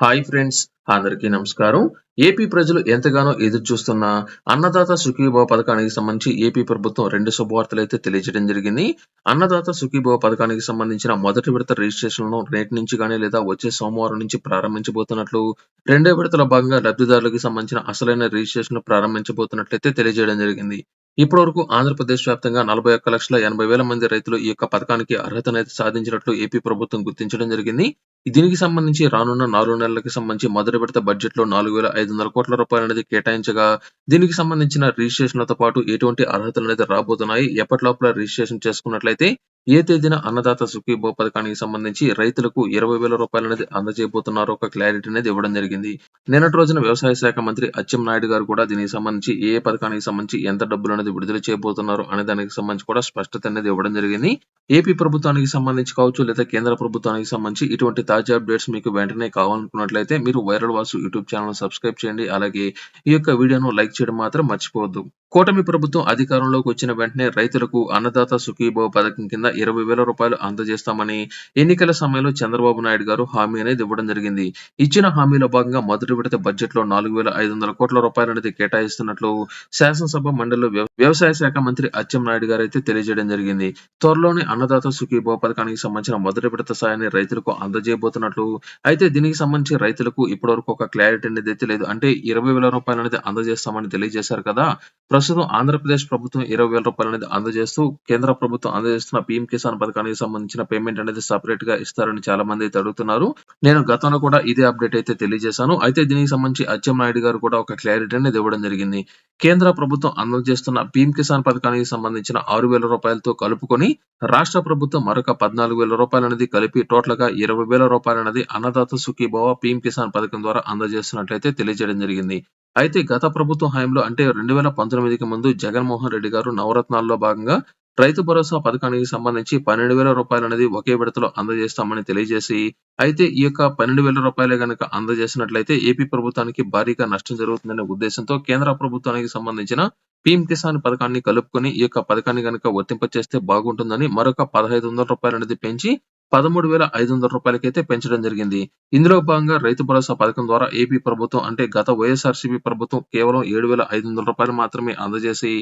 Hi friends అందరికీ నమస్కారం. AP ప్రజలు ఎంతగానో ఎదురు చూస్తున్న అన్నదాత సుఖీభవ పథకానికి సంబంధించి ఏపీ ప్రభుత్వం రెండు శుభవార్తలు అయితే తెలియజేయడం జరిగింది. అన్నదాత సుఖీభవ పథకానికి సంబంధించిన మొదటి విడత రిజిస్ట్రేషన్లను రేటు నుంచి కానీ లేదా వచ్చే సోమవారం నుంచి ప్రారంభించబోతున్నట్లు రెండో విడతల భాగంగా లబ్ధిదారులకు సంబంధించిన అసలైన రిజిస్ట్రేషన్ ప్రారంభించబోతున్నట్లయితే తెలియజేయడం జరిగింది. ఇప్పటి వరకు ఆంధ్రప్రదేశ్ వ్యాప్తంగా నలభై ఒక్క లక్షల ఎనభై వేల మంది రైతులు ఈ యొక్క పథకానికి అర్హతనైతే సాధించినట్లు ఏపీ ప్రభుత్వం గుర్తించడం జరిగింది. దీనికి సంబంధించి రానున్న నాలుగు నెలలకు సంబంధించి మొదటి విడత బడ్జెట్లో నాలుగు వేల ఐదు వందల కోట్ల రూపాయలు అనేది కేటాయించగా దీనికి సంబంధించిన రిజిస్ట్రేషన్లతో పాటు ఎటువంటి అర్హతలు అనేది రాబోతున్నాయి? ఎప్పటి లోపల రిజిస్ట్రేషన్ చేసుకున్నట్లయితే ఏ తేదీన అన్నదాత సుఖీభో పథకానికి సంబంధించి రైతులకు ఇరవై వేల రూపాయలు అనేది అందజేయబోతున్నారు ఒక క్లారిటీ అనేది ఇవ్వడం జరిగింది. నిన్నటి రోజున వ్యవసాయ శాఖ మంత్రి అచ్చెం నాయుడు గారు కూడా దీనికి సంబంధించి ఏ ఏ పథకానికి సంబంధించి ఎంత డబ్బులు అనేది విడుదల చేయబోతున్నారు అనే దానికి సంబంధించి కూడా స్పష్టత అనేది ఇవ్వడం జరిగింది. ఏపీ ప్రభుత్వానికి సంబంధించి కావచ్చు లేదా కేంద్ర ప్రభుత్వానికి సంబంధించి ఇటువంటి తాజా అప్డేట్స్ మీకు వెంటనే కావాలనుకున్నట్లయితే మీరు viral Vasu YouTube channel subscribe చేయండి. అలాగే ఈ యొక్క వీడియోను లైక్ చేయడం మాత్రం మర్చిపోవద్దు. కూటమి ప్రభుత్వం అధికారంలోకి వచ్చిన వెంటనే రైతులకు అన్నదాత సుఖీభవ పథకం కింద ఇరవై వేల రూపాయలు అందజేస్తామని ఎన్నికల సమయంలో చంద్రబాబు నాయుడు గారు హామీ అనేది ఇవ్వడం జరిగింది. ఇచ్చిన హామీలో భాగంగా మొదటి విడత బడ్జెట్లో నాలుగు వేల ఐదు వందల కోట్ల రూపాయలు అనేది కేటాయిస్తున్నట్లు శాసనసభ మండలిలో వ్యవసాయ శాఖ మంత్రి అచ్చెం నాయుడు గారు అయితే తెలియజేయడం జరిగింది. త్వరలోనే అన్నదాత సుఖీభవ పథకానికి సంబంధించిన మొదటి విడత సాయాన్ని రైతులకు అందజేయబోతున్నట్లు అయితే దీనికి సంబంధించి రైతులకు ఇప్పటివరకు ఒక క్లారిటీ అనేది అయితే లేదు. అంటే ఇరవై వేల రూపాయలు అనేది అందజేస్తామని తెలియజేశారు కదా. ప్రస్తుతం ఆంధ్రప్రదేశ్ ప్రభుత్వం ఇరవై వేల రూపాయలు అనేది అందజేస్తూ కేంద్ర ప్రభుత్వం అందజేస్తున్న పీఎం కిసాన్ పథకానికి సంబంధించిన పేమెంట్ అనేది సపరేట్గా ఇస్తారని చాలా మంది అయితే అడుగుతున్నారు. నేను గతంలో కూడా ఇదే అప్డేట్ అయితే తెలియజేశాను. అయితే దీనికి సంబంధించి అచ్చెం నాయుడు గారు కూడా ఒక క్లారిటీ అనేది ఇవ్వడం జరిగింది. కేంద్ర ప్రభుత్వం అందజేస్తున్న పీఎం కిసాన్ పథకానికి సంబంధించిన ఆరు వేల రూపాయలతో కలుపుకొని రాష్ట్ర ప్రభుత్వం మరొక పద్నాలుగు వేల రూపాయలు అనేది కలిపి టోటల్గా ఇరవై వేల రూపాయలు అనేది అన్నదాత సుఖీభవ పీఎం కిసాన్ పథకం ద్వారా అందజేస్తున్నట్లయితే తెలియజేయడం జరిగింది. అయితే గత ప్రభుత్వ హయాంలో అంటే రెండు వేల పంతొమ్మిదికి ముందు జగన్మోహన్ రెడ్డి గారు నవరత్నాల్లో భాగంగా రైతు భరోసా పథకానికి సంబంధించి పన్నెండు వేల రూపాయలు అనేది ఒకే విడతలో అందజేస్తామని తెలియజేసి అయితే ఈ యొక్క పన్నెండు వేల రూపాయలే కనుక అందజేసినట్లయితే ఏపీ ప్రభుత్వానికి భారీగా నష్టం జరుగుతుందనే ఉద్దేశంతో కేంద్ర ప్రభుత్వానికి సంబంధించిన పీఎం కిసాన్ పథకాన్ని కలుపుకొని ఈ యొక్క పథకాన్ని గనక వర్తింపచేస్తే బాగుంటుందని మరొక పదహైదు వందల రూపాయలు అనేది పెంచి పదమూడు వేల ఐదు వందల రూపాయలకైతే పెంచడం జరిగింది. ఇందులో భాగంగా రైతు భరోసా పథకం ద్వారా ఏపీ ప్రభుత్వం అంటే గత వైఎస్ఆర్సీపీ ప్రభుత్వం కేవలం ఏడు వేల ఐదు వందల రూపాయలు మాత్రమే అందజేసి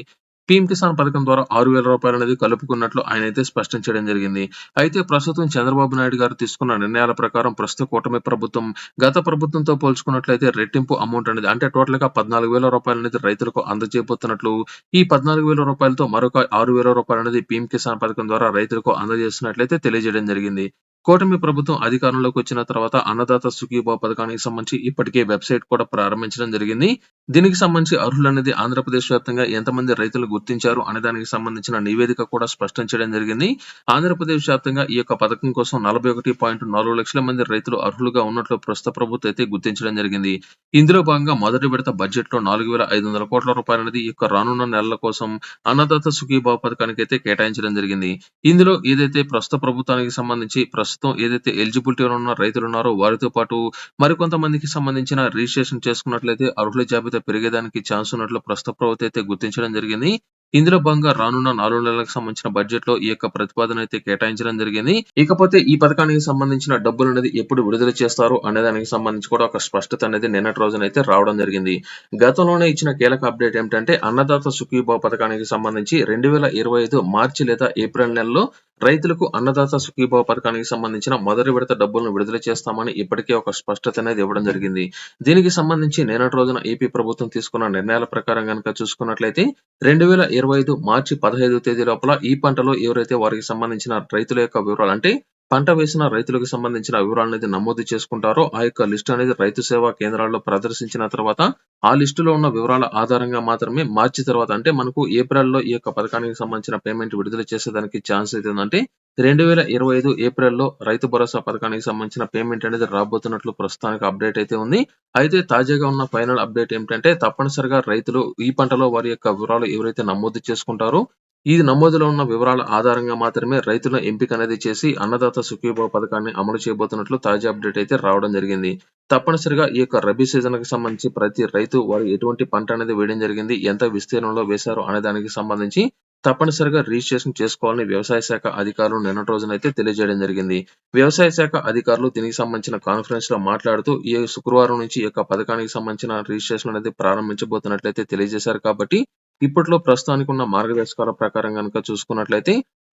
పీఎం కిసాన్ పథకం ద్వారా ఆరు వేల రూపాయలు అనేది కలుపుకున్నట్లు ఆయన అయితే స్పష్టం చేయడం జరిగింది. అయితే ప్రస్తుతం చంద్రబాబు నాయుడు గారు తీసుకున్న నిర్ణయాల ప్రకారం ప్రస్తుత కూటమి ప్రభుత్వం గత ప్రభుత్వంతో పోల్చుకున్నట్లయితే రెట్టింపు అమౌంట్ అనేది అంటే టోటల్గా పద్నాలుగు వేల రూపాయలు అనేది రైతులకు అందజేయబోతున్నట్లు ఈ పద్నాలుగు వేల రూపాయలతో మరొక ఆరు వేల రూపాయలు అనేది పీఎం కిసాన్ పథకం ద్వారా రైతులకు అందజేస్తున్నట్లయితే తెలియజేయడం జరిగింది. కూటమి ప్రభుత్వం అధికారంలోకి వచ్చిన తర్వాత అన్నదాత సుఖీభావ పథకానికి సంబంధించి ఇప్పటికే వెబ్సైట్ కూడా ప్రారంభించడం జరిగింది. దీనికి సంబంధించి అర్హులనేది ఆంధ్రప్రదేశ్ వ్యాప్తంగా ఎంతమంది రైతులు గుర్తించారు అనే దానికి సంబంధించిన నివేదిక కూడా స్పష్టం చేయడం జరిగింది. ఆంధ్రప్రదేశ్ వ్యాప్తంగా ఈ యొక్క పథకం కోసం నలభై ఒకటి పాయింట్ నాలుగు లక్షల మంది రైతులు అర్హులుగా ఉన్నట్లు ప్రస్తుత ప్రభుత్వం అయితే గుర్తించడం జరిగింది. ఇందులో భాగంగా మొదటి విడత బడ్జెట్లో నాలుగు వేల ఐదు వందల కోట్ల రూపాయలు అనేది ఈ యొక్క రానున్న నెలల కోసం అన్నదాత సుఖీభావ పథకానికి అయితే కేటాయించడం జరిగింది. ఇందులో ఏదైతే ప్రస్తుత ప్రభుత్వానికి సంబంధించి ప్రస్తుత ఏదైతే ఎలిజిబిలిటీ ఉన్న రైతులు ఉన్నారో వారితో పాటు మరికొంతమందికి సంబంధించిన రిజిస్ట్రేషన్ చేసుకున్నట్లయితే అర్హుల జాబితా పెరిగేదానికి ఛాన్స్ ఉన్నట్లు ప్రస్తుత ప్రభుత్వం అయితే గుర్తించడం జరిగింది. ఇందులో భాగంగా రానున్న నాలుగు నెలలకు సంబంధించిన బడ్జెట్లో ఈ యొక్క ప్రతిపాదన అయితే కేటాయించడం జరిగింది. ఇకపోతే ఈ పథకానికి సంబంధించిన డబ్బులు అనేది ఎప్పుడు విడుదల చేస్తారు అనే దానికి సంబంధించి కూడా ఒక స్పష్టత అనేది నిన్నటి రోజున అయితే రావడం జరిగింది. గతంలోనే ఇచ్చిన కీలక అప్డేట్ ఏమిటంటే అన్నదాత సుఖీభావ పథకానికి సంబంధించి రెండు వేల ఇరవై ఐదు మార్చి లేదా ఏప్రిల్ నెలలో రైతులకు అన్నదాత సుఖీభావ పథకానికి సంబంధించిన మొదటి విడత డబ్బులను విడుదల చేస్తామని ఇప్పటికే ఒక స్పష్టత అనేది ఇవ్వడం జరిగింది. దీనికి సంబంధించి నిన్నటి రోజున ఏపీ ప్రభుత్వం తీసుకున్న నిర్ణయాల ప్రకారం కనుక చూసుకున్నట్లయితే రెండు వేల ఇరవై ఐదు మార్చి పదహైదు తేదీ లోపల ఈ పంటలో ఎవరైతే వారికి సంబంధించిన రైతుల యొక్క వివరాలు అంటే పంట వేసిన రైతులకు సంబంధించిన వివరాలు అనేది నమోదు చేసుకుంటారో ఆ యొక్క లిస్ట్ అనేది రైతు సేవా కేంద్రాల్లో ప్రదర్శించిన తర్వాత ఆ లిస్టులో ఉన్న వివరాల ఆధారంగా మాత్రమే మార్చి తర్వాత అంటే మనకు ఏప్రిల్లో ఈ యొక్క పథకానికి సంబంధించిన పేమెంట్ విడుదల చేసేదానికి ఛాన్స్ అయితే రెండు వేల ఇరవై ఐదు ఏప్రిల్లో రైతు భరోసా పథకానికి సంబంధించిన పేమెంట్ అనేది రాబోతున్నట్లు ప్రస్తుతానికి అప్డేట్ అయితే ఉంది. అయితే తాజాగా ఉన్న ఫైనల్ అప్డేట్ ఏమిటంటే తప్పనిసరిగా రైతులు ఈ పంటలో వారి యొక్క వివరాలు ఎవరైతే నమోదు చేసుకుంటారో ఈ నమోదులో ఉన్న వివరాల ఆధారంగా మాత్రమే రైతుల ఎంపిక అనేది చేసి అన్నదాత సుఖీభావ పథకాన్ని అమలు చేయబోతున్నట్లు తాజా అప్డేట్ అయితే రావడం జరిగింది తప్పనిసరిగా ఈ యొక్క రబీ సీజన్కి సంబంధించి ప్రతి రైతు వారు ఎటువంటి పంట అనేది వేయడం జరిగింది ఎంత విస్తీర్ణంలో వేశారు అనే దానికి సంబంధించి తప్పనిసరిగా రిజిస్ట్రేషన్ చేసుకోవాలని వ్యవసాయ శాఖ అధికారులు నిన్నటి రోజునైతే తెలియజేయడం జరిగింది. వ్యవసాయ శాఖ అధికారులు దీనికి సంబంధించిన కాన్ఫరెన్స్‌లో మాట్లాడుతూ ఈ శుక్రవారం నుంచి ఈ యొక్క పథకానికి సంబంధించిన రిజిస్ట్రేషన్ అనేది ప్రారంభించబోతున్నట్లయితే తెలియజేశారు కాబట్టి ఇప్పట్లో ప్రస్తుతానికి ఉన్న మార్గదర్శకాల ప్రకారం గనుక చూసుకున్నట్లయితే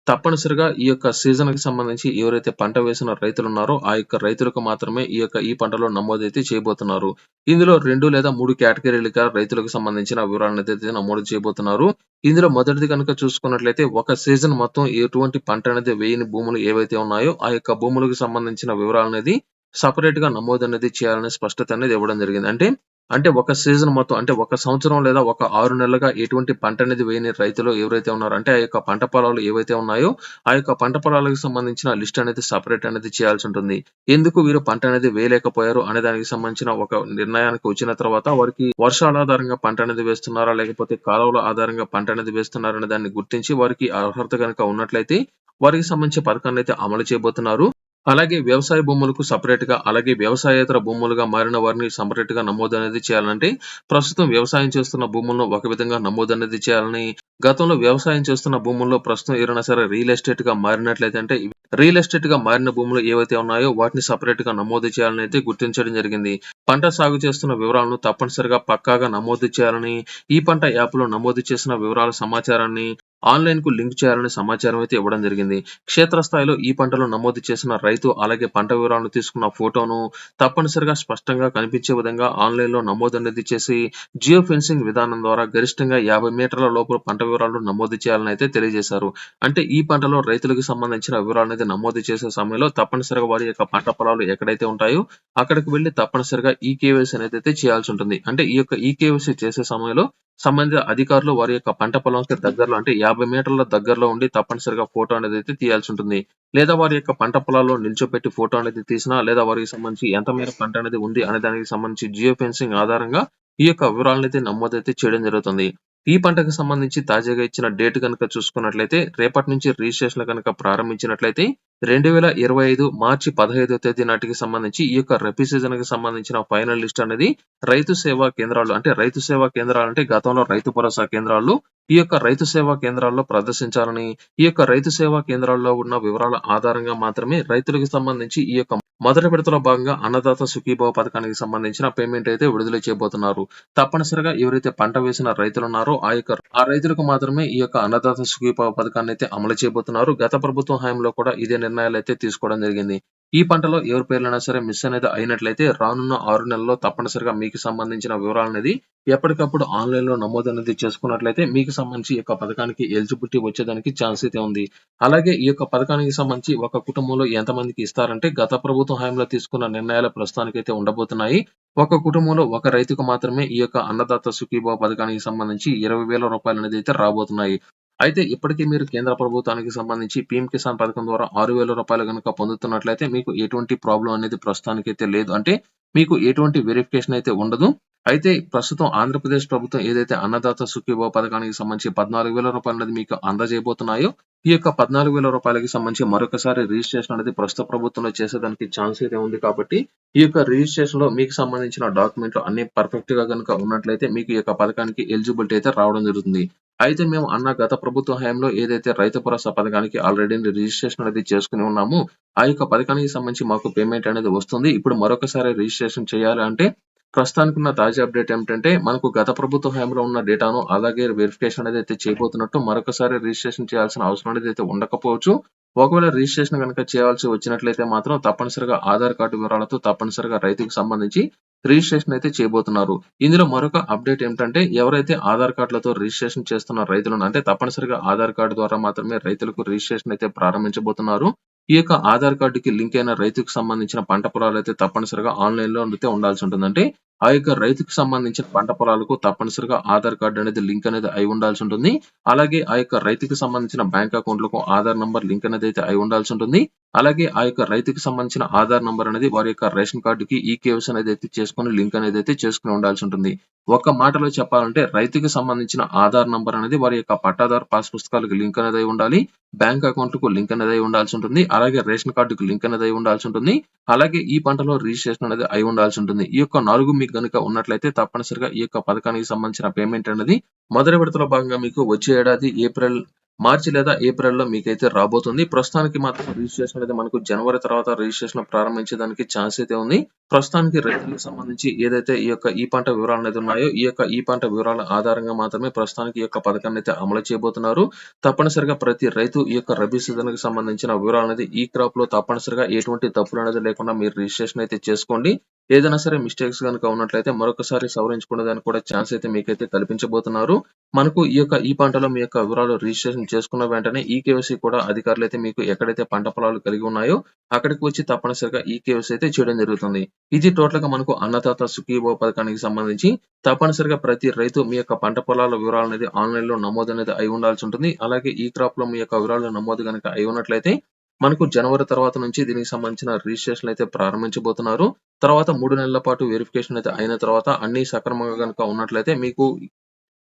తప్పనిసరిగా ఈ యొక్క సీజన్‌కి సంబంధించి ఎవరైతే పంట వేసిన రైతులు ఉన్నారో ఆ యొక్క రైతులకు మాత్రమే ఈ యొక్క ఈ పంటలో నమోదైతే చేయబోతున్నారు. ఇందులో రెండు లేదా మూడు కేటగిరీలుగా రైతులకు సంబంధించిన వివరాలనైతే నమోదు చేయబోతున్నారు. ఇందులో మొదటిది గనుక చూసుకున్నట్లయితే ఒక సీజన్ మొత్తం ఎటువంటి పంట అనేది వేయని భూములు ఏవైతే ఉన్నాయో ఆ యొక్క భూములకు సంబంధించిన వివరాలనేది నమోదు అనేది చేయాలనే స్పష్టత అనేది ఇవ్వడం జరిగింది. అంటే అంటే ఒక సీజన్ మొత్తం అంటే ఒక సంవత్సరం లేదా ఒక ఆరు నెలలుగా ఎటువంటి పంట అనేది వేయని రైతులు ఎవరైతే ఉన్నారో అంటే ఆ యొక్క పంట పొలాలు ఏవైతే ఉన్నాయో ఆ యొక్క పంట పొలాలకు సంబంధించిన లిస్ట్ అనేది సపరేట్ అనేది చేయాల్సి ఉంటుంది. ఎందుకు వీరు పంట అనేది వేయలేకపోయారు అనే దానికి సంబంధించిన ఒక నిర్ణయానికి వచ్చిన తర్వాత వారికి వర్షాల ఆధారంగా పంట అనేది వేస్తున్నారా? లేకపోతే కాలువల ఆధారంగా పంట అనేది వేస్తున్నారనే దాన్ని గుర్తించి వారికి అర్హత కనుక ఉన్నట్లయితే వారికి సంబంధించి అయితే అమలు చేయబోతున్నారు. అలాగే వ్యవసాయ భూములకు సపరేట్గా అలాగే వ్యవసాయేతర భూములుగా మారిన వారిని సపరేట్గా నమోదు అనేది చేయాలంటే ప్రస్తుతం వ్యవసాయం చేస్తున్న భూములను ఒక విధంగా నమోదు అనేది చేయాలని గతంలో వ్యవసాయం చేస్తున్న భూముల్లో ప్రస్తుతం ఏదైనా సరే రియల్ ఎస్టేట్‌గా మారినట్లయితే అంటే రియల్ ఎస్టేట్‌గా మారిన భూములు ఏవైతే ఉన్నాయో వాటిని సెపరేట్‌గా నమోదు చేయాలని అయితే గుర్తించడం జరిగింది. పంట సాగు చేస్తున్న వివరాలను తప్పనిసరిగా పక్కాగా నమోదు చేయాలని ఈ పంట యాప్‌లో నమోదు చేసిన వివరాల సమాచారాన్ని ఆన్‌లైన్‌కు లింక్ చేయాలనే సమాచారం అయితే ఇవ్వడం జరిగింది. క్షేత్రస్థాయిలో ఈ పంటలో నమోదు చేసిన రైతు అలాగే పంట వివరాలను తీసుకున్న ఫోటోను తప్పనిసరిగా స్పష్టంగా కనిపించే విధంగా ఆన్‌లైన్‌లో నమోదనేది చేసి జియో ఫెన్సింగ్ విధానం ద్వారా గరిష్టంగా 50 మీటర్ల లోపు పంట వివరాలను నమోదు చేయాలని అయితే తెలియజేశారు. అంటే ఈ పంటలో రైతులకు సంబంధించిన వివరాలనేది నమోదు చేసే సమయంలో తప్పనిసరిగా వారి యొక్క పంట పొలాలు ఎక్కడైతే ఉంటాయో అక్కడికి వెళ్ళి తప్పనిసరిగా ఈ కేవైసీ అనేది అయితే చేయాల్సి ఉంటుంది. అంటే ఈ యొక్క ఈ కేవైసీ చేసే సమయంలో సంబంధిత అధికారులు వారి యొక్క పంట పొలంకి దగ్గరలో అంటే 50 మీటర్ల దగ్గరలో ఉండి తప్పనిసరిగా ఫోటో అనేది అయితే తీయాల్సి ఉంటుంది. లేదా వారి యొక్క పంట పొలాల్లో నిల్చోపెట్టి ఫోటో అనేది తీసినా లేదా వారికి సంబంధించి ఎంత మేర పంట అనేది ఉంది అనే దానికి సంబంధించి జియో ఫెన్సింగ్ ఆధారంగా ఈ యొక్క వివరాలనైతే నమోదైతే చేయడం జరుగుతుంది. ఈ పంటకు సంబంధించి తాజాగా ఇచ్చిన డేట్ కనుక చూసుకున్నట్లయితే రేపటి నుంచి రిజిస్ట్రేషన్ కనుక ప్రారంభించినట్లయితే 2025 మార్చి 15వ తేదీ నాటికి సంబంధించి ఈ యొక్క రబీ సీజన్‌కి సంబంధించిన ఫైనల్ లిస్ట్ అనేది రైతు సేవా కేంద్రాలు అంటే రైతు సేవా కేంద్రాలు అంటే గతంలో రైతు భరోసా కేంద్రాలు ఈ యొక్క రైతు సేవా కేంద్రాల్లో ప్రదర్శించాలని ఈ యొక్క రైతు సేవా కేంద్రాల్లో ఉన్న వివరాల ఆధారంగా మాత్రమే రైతులకు సంబంధించి ఈ యొక్క మొదటి విడతలో భాగంగా అన్నదాత సుఖీభవ పథకానికి సంబంధించిన పేమెంట్ అయితే విడుదల చేయబోతున్నారు. తప్పనిసరిగా ఎవరైతే పంట వేసిన రైతులు ఉన్నారో ఆ యొక్క ఆ రైతులకు మాత్రమే ఈ యొక్క అన్నదాత సుఖీభవ అయితే అమలు చేయబోతున్నారు. గత ప్రభుత్వం హయాంలో కూడా ఇదే నిర్ణయాలు అయితే తీసుకోవడం జరిగింది. ఈ పంటలో ఎవరి పేర్లైనా సరే మిస్ అనేది అయినట్లయితే రానున్న ఆరు నెలల్లో తప్పనిసరిగా మీకు సంబంధించిన వివరాలు అనేది ఎప్పటికప్పుడు ఆన్‌లైన్‌లో నమోదనేది చేసుకున్నట్లయితే మీకు సంబంధించి ఈ యొక్క పథకానికి ఎలిజిబిలిటీ వచ్చేదానికి ఛాన్స్ అయితే ఉంది. అలాగే ఈ యొక్క పథకానికి సంబంధించి ఒక కుటుంబంలో ఎంతమందికి ఇస్తారంటే గత ప్రభుత్వం హయాంలో తీసుకున్న నిర్ణయాలు ప్రస్తుతానికైతే ఉండబోతున్నాయి. ఒక కుటుంబంలో ఒక రైతుకు మాత్రమే ఈ యొక్క అన్నదాత సుఖీభావ పథకానికి సంబంధించి ఇరవై వేల రూపాయలు అనేది అయితే రాబోతున్నాయి. అయితే ఇప్పటికే మీరు కేంద్ర ప్రభుత్వానికి సంబంధించి పీఎం కిసాన్ పథకం ద్వారా ఆరు వేల రూపాయలు కనుక పొందుతున్నట్లయితే మీకు ఎటువంటి ప్రాబ్లం అనేది ప్రస్తుతానికి అయితే లేదు. అంటే మీకు ఎటువంటి వెరిఫికేషన్ అయితే ఉండదు. అయితే ప్రస్తుతం ఆంధ్రప్రదేశ్ ప్రభుత్వం ఏదైతే అన్నదాత సుఖీభవ పథకానికి సంబంధించి పద్నాలుగు వేల రూపాయలు అనేది మీకు అందజేయబోతున్నాయో ఈ యొక్క పద్నాలుగు వేల రూపాయలకి సంబంధించి మరొకసారి రిజిస్ట్రేషన్ అనేది ప్రస్తుత ప్రభుత్వంలో చేసేదానికి ఛాన్స్ అయితే ఉంది కాబట్టి ఈ యొక్క రిజిస్ట్రేషన్లో మీకు సంబంధించిన డాక్యుమెంట్లు అన్ని పర్ఫెక్ట్గా కనుక ఉన్నట్లయితే మీకు ఈ యొక్క పథకానికి ఎలిజిబిలిటీ అయితే రావడం జరుగుతుంది. అయితే మేము అన్న గత ప్రభుత్వ హయాంలో ఏదైతే రైతు భరోసా పథకానికి ఆల్రెడీ రిజిస్ట్రేషన్ అనేది చేసుకుని ఉన్నాము ఆ యొక్క పథకానికి సంబంధించి మాకు పేమెంట్ అనేది వస్తుంది. ఇప్పుడు మరొకసారి రిజిస్ట్రేషన్ చేయాలి అంటే ప్రస్తుతానికి ఉన్న తాజా అప్డేట్ ఏమిటంటే మనకు గత ప్రభుత్వ హయాంలో ఉన్న డేటాను అలాగే వెరిఫికేషన్ అనేది అయితే చేయబోతున్నట్టు మరొకసారి రిజిస్ట్రేషన్ చేయాల్సిన అవసరం అనేది అయితే ఉండకపోవచ్చు. ఒకవేళ రిజిస్ట్రేషన్ కనుక చేయాల్సి వచ్చినట్లయితే మాత్రం తప్పనిసరిగా ఆధార్ కార్డు వివరాలతో తప్పనిసరిగా రైతుకు సంబంధించి రిజిస్ట్రేషన్ అయితే చేయబోతున్నారు. ఇందులో మరొక అప్డేట్ ఏమిటంటే ఎవరైతే ఆధార్ కార్డులతో రిజిస్ట్రేషన్ చేస్తున్న రైతులను అంటే తప్పనిసరిగా ఆధార్ కార్డు ద్వారా మాత్రమే రైతులకు రిజిస్ట్రేషన్ అయితే ప్రారంభించబోతున్నారు. ఈ యొక్క ఆధార్ కార్డుకి లింక్ అయిన రైతుకు సంబంధించిన పంట పొలాలైతే తప్పనిసరిగా ఆన్‌లైన్‌లో అయితే ఉండాల్సి ఉంటుంది. అంటే ఆ యొక్క రైతుకు సంబంధించిన పంట పొలాలకు తప్పనిసరిగా ఆధార్ కార్డ్ అనేది లింక్ అనేది అయి ఉండాల్సి ఉంటుంది. అలాగే ఆ యొక్క రైతుకు సంబంధించిన బ్యాంక్ అకౌంట్‌లకు ఆధార్ నంబర్ లింక్ అనేది అయితే అయి ఉండాల్సి ఉంటుంది. అలాగే ఆ యొక్క రైతుకు సంబంధించిన ఆధార్ నంబర్ అనేది వారి యొక్క రేషన్ కార్డ్‌కి కేవ్స్ అనేది అయితే చేసుకొని లింక్ అనేది అయితే చేసుకొని ఉండాల్సి ఉంటుంది. ఒక మాటలో చెప్పాలంటే రైతుకు సంబంధించిన ఆధార్ నంబర్ అనేది వారి యొక్క పట్టాదారు పాస్ పుస్తకాలకు లింక్ అనేది ఉండాలి. బ్యాంక్ అకౌంట్‌కు లింక్ అనేది అయి ఉండాల్సి ఉంటుంది. అలాగే రేషన్ కార్డుకు లింక్ అనేది అయి ఉండాల్సి ఉంటుంది. అలాగే ఈ పంటలో రిజిస్ట్రేషన్ అనేది అయి ఉండాల్సి ఉంటుంది. ఈ యొక్క నాలుగు మీకు గనుక ఉన్నట్లయితే తప్పనిసరిగా ఈ యొక్క పథకానికి సంబంధించిన పేమెంట్ అనేది మొదటి విడతలో భాగంగా మీకు వచ్చే ఏడాది ఏప్రిల్ మార్చి లేదా ఏప్రిల్లో మీకైతే రాబోతుంది. ప్రస్తుతానికి మాత్రం రిజిస్ట్రేషన్ అనేది మనకు జనవరి తర్వాత రిజిస్ట్రేషన్ ప్రారంభించడానికి ఛాన్స్ అయితే ఉంది. ప్రస్తుతానికి రైతులకు సంబంధించి ఏదైతే ఈ యొక్క ఈ పంట వివరాలు అనేది ఉన్నాయో ఈ యొక్క ఈ పంట వివరాల ఆధారంగా మాత్రమే ప్రస్తుతానికి ఈ యొక్క పథకాన్ని అయితే అమలు చేయబోతున్నారు. తప్పనిసరిగా ప్రతి రైతు ఈ యొక్క రబీ సీజన్కి సంబంధించిన వివరాలు అనేది ఈ క్రాప్లో తప్పనిసరిగా ఎటువంటి తప్పులు అనేది లేకుండా మీరు రిజిస్ట్రేషన్ అయితే చేసుకోండి. ఏదైనా సరే మిస్టేక్స్ కనుక ఉన్నట్లయితే మరొకసారి సవరించుకునే దానికి కూడా ఛాన్స్ అయితే మీకైతే కల్పించబోతున్నారు. మనకు ఈ యొక్క ఈ పంటలో మీ యొక్క వివరాలు రిజిస్ట్రేషన్ చేసుకున్న వెంటనే ఈ కేవైసీ కూడా అధికారులు అయితే మీకు ఎక్కడైతే పంట పొలాలు కలిగి ఉన్నాయో అక్కడికి వచ్చి తప్పనిసరిగా ఈ కేవైసీ అయితే చేయడం జరుగుతుంది. ఇది టోటల్గా మనకు అన్నదాత సుఖీభో పథకానికి సంబంధించి తప్పనిసరిగా ప్రతి రైతు మీ యొక్క పంట పొలాల వివరాలు అనేది ఆన్లైన్లో నమోదు అనేది అయి ఉండాల్సి ఉంటుంది. అలాగే ఈ క్రాప్లో మీ యొక్క వివరాలు నమోదు కనుక అయి ఉన్నట్లయితే మనకు జనవరి తర్వాత నుంచి దీనికి సంబంధించిన రిజిస్ట్రేషన్ అయితే ప్రారంభించబోతున్నారు. తర్వాత మూడు నెలల పాటు వెరిఫికేషన్ అయితే అయిన తర్వాత అన్ని సక్రమంగా కనుక ఉన్నట్లయితే మీకు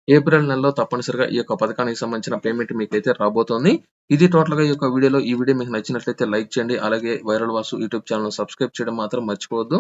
ఏప్రిల్ నెలలో తప్పనిసరిగా ఈ యొక్క పథకానికి సంబంధించిన పేమెంట్ మీకైతే రాబోతోంది. ఇది టోటల్గా ఈ యొక్క వీడియోలో ఈ వీడియో మీకు నచ్చినట్లయితే లైక్ చేయండి. అలాగే viral Vasu YouTube channel subscribe చేయడం మాత్రం మర్చిపోవద్దు.